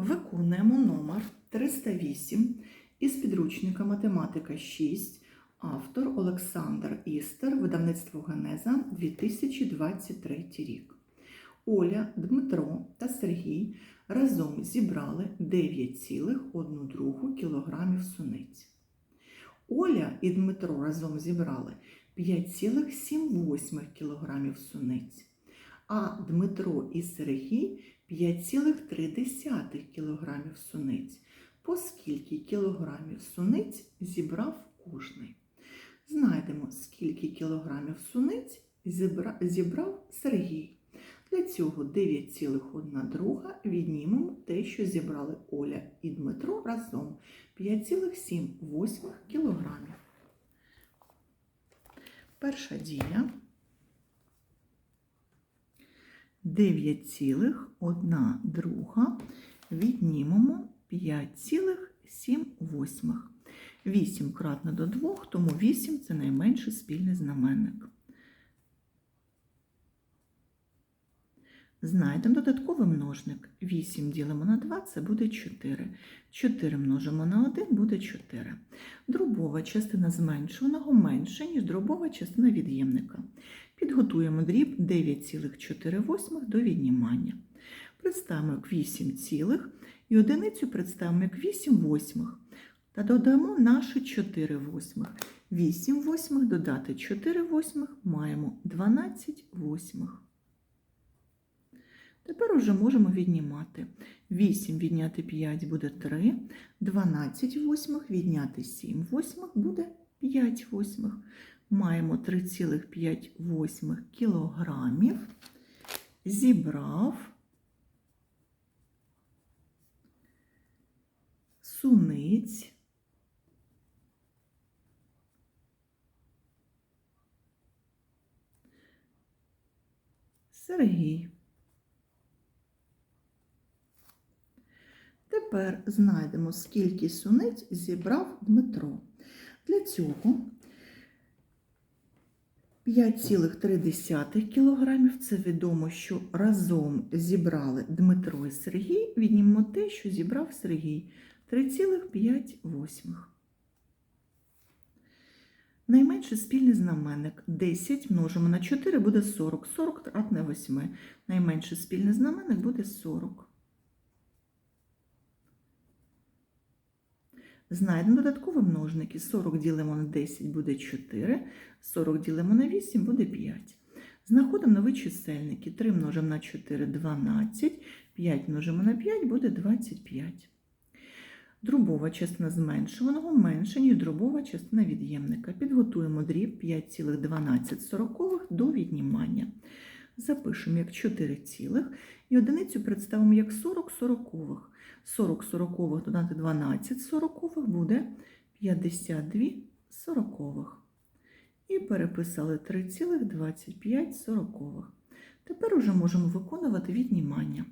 Виконуємо номер 308 із підручника Математика 6, автор Олександр Істер, видавництво Генеза 2023 рік. Оля, Дмитро та Сергій разом зібрали 9,1 кг суниць. Оля і Дмитро разом зібрали 5,7 кг суниць, а Дмитро і Сергій 5,3 кг суниць. По скільки кілограмів суниць зібрав кожний? Знайдемо, скільки кілограмів суниць зібрав Сергій. Для цього 9,1 друга віднімемо те, що зібрали Оля і Дмитро разом 5,7 кілограмів. Перша дія 9,1 друга віднімемо 5,7. 8 кратно до 2, тому 8 це найменший спільний знаменник. Знайдемо додатковий множник. 8 ділимо на 2, це буде 4. 4 множимо на 1, буде 4. Дробова частина зменшуваного менше, ніж дробова частина від'ємника. Підготуємо дріб 9,4 до віднімання. Представимо як 8 цілих і одиницю представимо як 8 восьмих. Та додамо наші 4 восьмих. 8 восьмих додати 4 восьмих маємо 12 восьмих. Тепер уже можемо віднімати. 8 відняти 5 буде 3, 12 восьмих відняти 7 восьмих буде 5 восьмих. Маємо 3,5 кілограмів. Зібрав суниць. Сергій. Тепер знайдемо, скільки суниць зібрав Дмитро. Для цього 5,3 кг. Це відомо, що разом зібрали Дмитро і Сергій. Віднімемо те, що зібрав Сергій 3,5. Найменший спільний знаменник 10 множимо на 4 буде 40. 40 кратне 8. Найменший спільний знаменник буде 40. Знайдемо додаткові множники. 40 ділимо на 10 буде 4, 40 ділимо на 8 буде 5. Знаходимо нові чисельники. 3 множимо на 4 – 12, 5 множимо на 5 буде 25. Дробова частина зменшуваного менше, ніж дробова частина від'ємника. Підготуємо дріб 5,12 до віднімання. Запишемо як 4 цілих і одиницю представимо як 40 сорокових. 40 сорокових додати 12 сорокових буде 52 сорокових. І переписали 3,25 сорокових. Тепер уже можемо виконувати віднімання.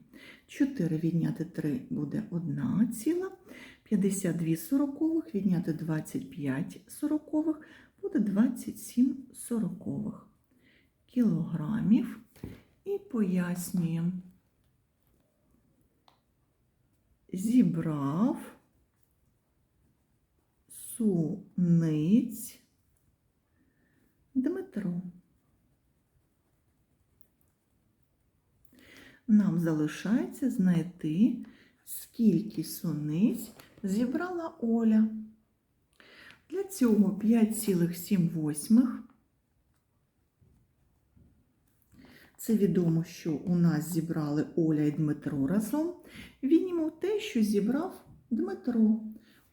4 відняти 3 буде 1 ціла, 52 сорокових відняти 25 сорокових буде 27 сорокових кілограмів. І пояснюємо. Зібрав суниць Дмитро. Нам залишається знайти, скільки суниць зібрала Оля. Для цього 5,7 Це відомо, що у нас зібрали Оля і Дмитро разом. Віднімо те, що зібрав Дмитро.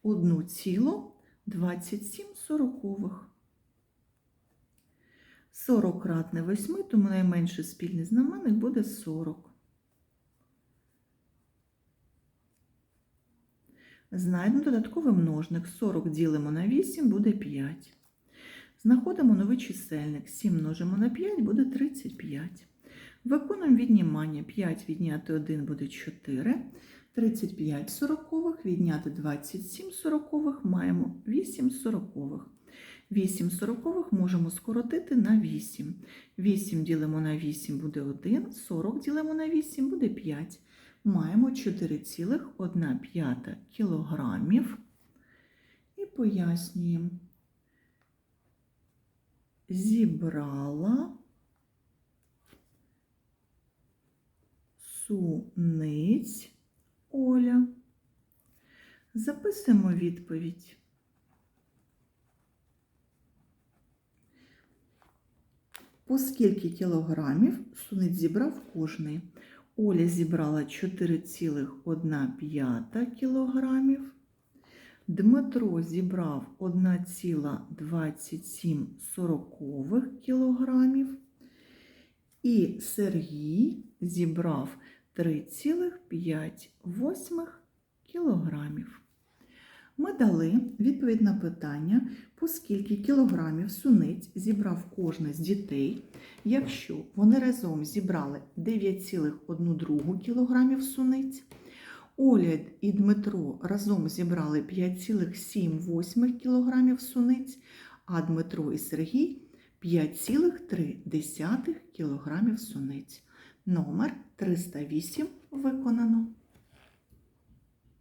1,27 сорокових. 40 кратне 8, тому найменший спільний знаменник буде 40. Знайдемо додатковий множник. 40 ділимо на 8 буде 5. Знаходимо новий чисельник. 7 множимо на 5 буде 35. Виконуємо віднімання. 5 відняти 1 буде 4. 35 сорокових відняти 27 сорокових маємо 8 сорокових. 8 сорокових можемо скоротити на 8. 8 ділимо на 8 буде 1, 40 ділимо на 8 буде 5. маємо 4,1 кілограмів і пояснюємо. Зібрала суниць Оля. Записуємо відповідь. По скільки кілограмів суниць зібрав кожний? Оля зібрала 4,1 кілограмів. Дмитро зібрав 1,27 кілограмів. І Сергій зібрав 3,5 кілограмів. Ми дали відповідь на питання, по скільки кілограмів суниць зібрав кожен з дітей, якщо вони разом зібрали 9,1 кілограмів суниць, Оля і Дмитро разом зібрали 5,7 кілограмів суниць, а Дмитро і Сергій 5,3 кілограмів суниць. Номер 308 виконано.